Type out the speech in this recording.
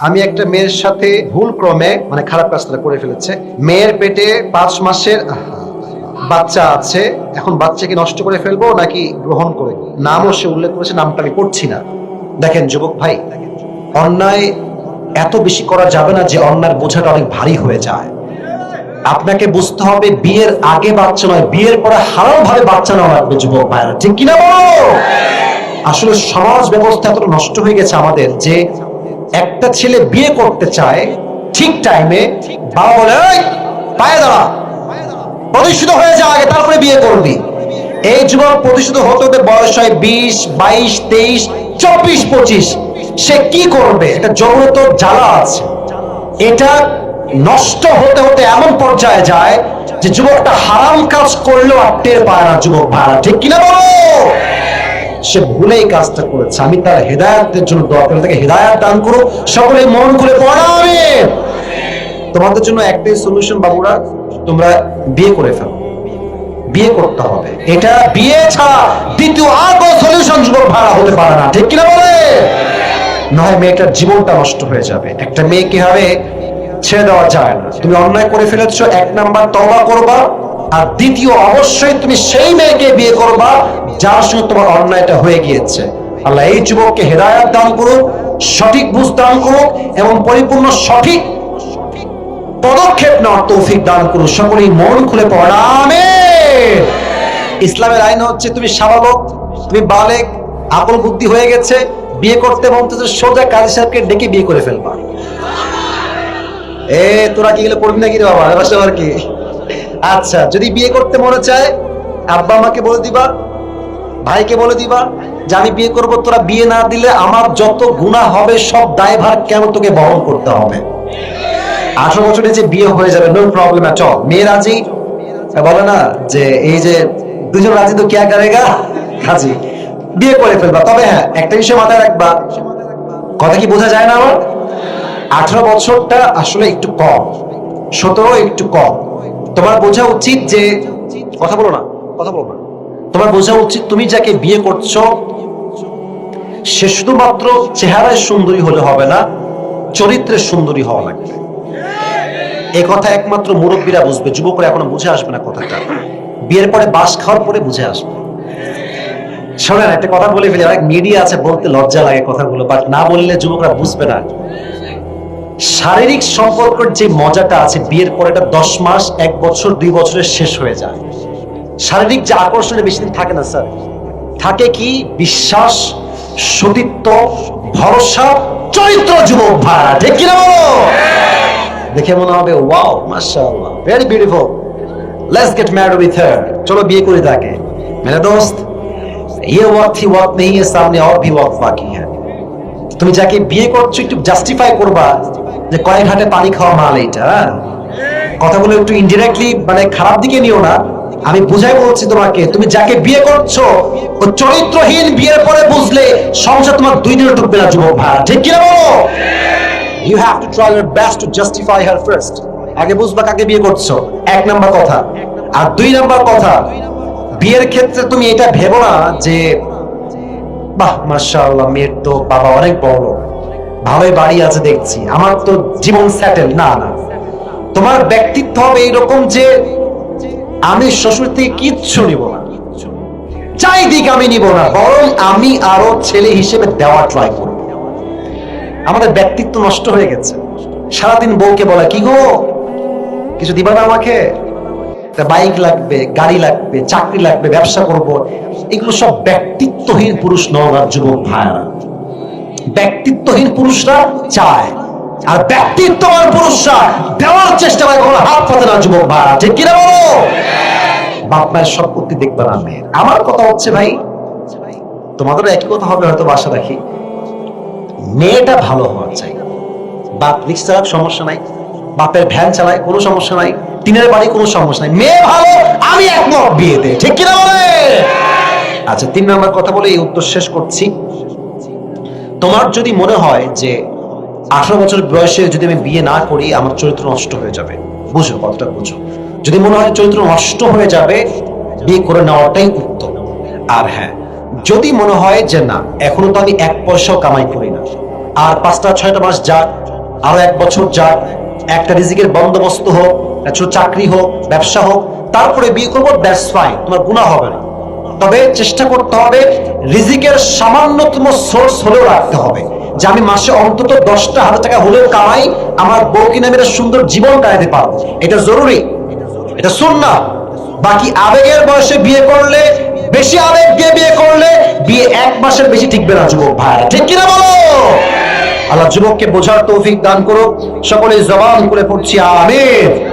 আমি একটা মেয়ের সাথে ভুল ক্রমে মানে খারাপ কাজটা করে ফেলেছে। মেয়ের পেটে পাঁচ মাসের বাচ্চা আছে। এখন বাচ্চাকে নষ্ট করে ফেলব নাকি গ্রহণ করে? নামও সে উল্লেখ করেছে, নামটা আমি পড়ছি না। দেখেন যুবক ভাই, অন্যায় এত বেশি করা যাবে না যে অন্যায়ের বোঝাটা অনেক ভারী হয়ে যায়। আপনাকে বুঝতে হবে, বিয়ের আগে বাচ্চা নয়, বিয়ের পরে হারাম ভাবে বাচ্চা নেওয়া লাগবে যুবক ভাইরা ঠিক কিনা বলো? আসলে সমাজ ব্যবস্থা এত নষ্ট হয়ে গেছে আমাদের যে একটা ছেলে বিয়ে করতে চায়, ঠিক টাইমে প্রতিষ্ঠিত হয়ে যা আগে, তারপরে বিয়ে করবি। এই যুবক প্রতিষ্ঠিত হতে হতে বয়স হয় বিশ, বাইশ, তেইশ, চব্বিশ, পঁচিশ। সে কি করবে? এটা জগত জ্বালা আছে। এটা নষ্ট হতে হতে এমন পর্যায়ে যায় যে যুবকটা হারাম কাজ করলেও আর টের পায় না যুবক ভাড়া ঠিক কিনা বলো? সে ভুলেই কাজটা করেছে। আমি তার হেদায়তের জন্য দোয়া করে, তাকে হেদায়ত দান করো। সকলে মন খুলে পড়াবে তোমাদের জন্য একটাই সলিউশন বাবুরা, তোমরা বিয়ে করে ফেলো। বিয়ে করতে হবে। এটা বিয়ে ছাড়া দ্বিতীয় আর কোনো সলিউশন যুবক ভাড়া হতে পারে না। ঠিক কিনা বলে? নয়, মেয়েটার জীবনটা নষ্ট হয়ে যাবে। একটা মেয়ে কি হবে ছেড়ে দেওয়া যায় না। তুমি অন্যায় করে ফেলেছো, এক নাম্বার তবা করবা। আর দ্বিতীয়, অবশ্যই তুমি সেই মেয়েকে বিয়ে করবা যার সঙ্গে তোমার অন্যায়টা হয়ে গিয়েছে। আল্লাহ এই যুবককে হেদায়াত দান করুক সঠিক বুঝ দান করুক এবং পরিপূর্ণ সঠিক পদক্ষেপ নেওয়ার তৌফিক দান করুন। সকলেই মন খুলে ইসলামের আইন হচ্ছে তুমি স্বাভাবক, তুমি বালেক বুদ্ধি হয়ে গেছে, বিয়ে করতে মন্ত্রী সোজা কাজী সাহেবকে ডেকে বিয়ে করে ফেলবা। এ, তোরা কি গেলে পড়বি নাকি রে বাবা? এবার কি? আচ্ছা যদি বিয়ে করতে মনে চায়, আব্বা আমাকে বলে দিবা, ভাইকে বলে দিবা যে আমি বিয়ে করব, তোরা বিয়ে না দিলে আমার যত গুণা হবে, সব দায়ভার কেন তোকে বহন করতে হবে? আঠারো বছরে যে বিয়ে হয়ে যাবে নো প্রবলেম অল মেয়ে রাজি? বলে না যে, এই যে, দুজন রাজি তো কেয়া করেগা হাজি বিয়ে করে ফেলবা। তবে হ্যাঁ একটা বিষয় মাথায় রাখবা। কথা কি বোঝা যায় না আমার? আঠারো বছরটা আসলে একটু কম। সতেরো একটু কম। তোমার বোঝা উচিত যে, কথা বলো না, কথা বলো না। তোমার বোঝা উচিত তুমি যাকে বিয়ে করছ, সে শুধুমাত্র চেহারায় সুন্দরী হলে হবে না চরিত্রের সুন্দরী হওয়া লাগবে। এই কথা একমাত্র মুরব্বীরা বুঝবে যুবকরা এখনও বুঝে আসবে না কথাটা। বিয়ের পরে বাস খাওয়ার পরে বুঝে আসবে। শোনেন, একটা কথা বলে ফেলি, অনেক মিডিয়া আছে, বলতে লজ্জা লাগে কথাগুলো বাট না বললে যুবকরা বুঝবে না। শারীরিক সম্পর্কের যে মজাটা আছে বিয়ের পরে এটা দশ মাস এক বছর দুই বছরের শেষ হয়ে যায় শারীরিক যে আকর্ষণে বেশি দিন থাকে না স্যার থাকে কি বিশ্বাস সতীত্ব ভরসা চরিত্র যুবক ভাড়া ঠিক কিনা বলো দেখে মনে হবে ওয়াও মাশাআল্লাহ very beautiful let's get married with her চলো বিয়ে করে তাকে মেরে দোস্ত ये वक्त ही वक्त नहीं है सामने और भी वक्त बाकी है তুমি যাকে বিয়ে করছো একটু জাস্টিফাই করবা যে কয়েক ঘাটে পানি খাওয়া মাল এইটা হ্যাঁ? কথাগুলো একটু ইনডিরেক্টলি মানে খারাপ দিকে নিও না। আমি বুঝাই বলছি তোমাকে তুমি যাকে বিয়ে করছ ও চরিত্রহীন বিয়ের পরে বুঝলে সংসার তোমার দুই দিনে টুকবে না যুবক ভাই। ঠিক কিনা বলো? You have to try your best to justify her first আগে বুঝবা কাকে বিয়ে করছ? এক নাম্বার কথা। আর দুই নাম্বার কথা বিয়ের ক্ষেত্রে তুমি এটা ভেবো না যে বাহ মাশাআল্লাহ মেয়ের তো বাবা অনেক বড়। ভালোই বাড়ি আছে দেখছি। আমার তো জীবন সেটেল না না। তোমার ব্যক্তিত্ব হবে এইরকম যে আমি শ্বশুর থেকে কিচ্ছু নিব না। চাই দিক আমি নিব না, বরং আমি আরও ছেলে হিসেবে দেওয়া ট্রাই করব। আমাদের ব্যক্তিত্ব নষ্ট হয়ে গেছে। সারাদিন বউকে বলা, কি গো? কিছু দিবা না আমাকে? বাইক লাগবে, গাড়ি লাগবে, চাকরি লাগবে, ব্যবসা করব। এগুলো সব ব্যক্তিত্বহীন পুরুষ নওগার যুবক ভাইরা ব্যক্তিত্বহীন পুরুষরা চায়। আর ব্যক্তিত্ববান পুরুষরা দেওয়ার চেষ্টা করে কোনো হাত পাতে না, যুবক ভাইরা। ঠিক কিনা বলো? বাপ মায়ের সম্পত্তি দেখবে না মেয়ের। আমার কথা হচ্ছে ভাই, তোমাদেরও একই কথা হবে হয়তো বাসা রাখি। মেয়েটা ভালো হওয়া চাই। বাপ রিক্সা সমস্যা নাই। বাপের ভ্যান চালায় কোনো সমস্যা নাই। টিনের বাড়ি কোনো সমস্যা নাই। মেয়ে ভালো, আমি একমত বিয়েতে। ঠিক কিনা বলে? আচ্ছা তিন নম্বর কথা বলে এই উত্তর শেষ করছি। তোমার যদি মনে হয় যে আঠারো বছর বয়সে যদি আমি বিয়ে না করি, আমার চরিত্র নষ্ট হয়ে যাবে। বুঝো কতটা বুঝো। যদি মনে হয় চরিত্র নষ্ট হয়ে যাবে, বিয়ে করে নেওয়াটাই উত্তম। আর হ্যাঁ যদি মনে হয় যে না, এখনও তো আমি এক পয়সাও কামাই করি না। আর পাঁচটা, ছয়টা মাস যাক, আরও এক বছর যাক, একটা রিজিকের বন্দোবস্ত হোক ছোট চাকরি হোক, ব্যবসা হোক, তারপরে বিয়ে করব দ্যাটস ফাইন তোমার গুণা হবে না। তবে চেষ্টা করতে হবে, রিজিকের সামান্যতম সোর্স হলেও রাখতে হবে। যে আমি মাসে অন্তত দশটা হাজার টাকা হলেও কামাই, আমার বউকে নামে একটা সুন্দর জীবন কাটাতে পারব। এটা জরুরি। এটা শুন না বাকি আবেগের বয়সে বিয়ে করলে, বেশি আবেগ দিয়ে বিয়ে করলে, বিয়ে এক মাসের বেশি টিকবে না যুবক ভাই। ঠিক কিনা বলো? আল্লাহ যুবককে বোঝার তৌফিক দান করো সকলে জবান করে পড়ছি, আমিন।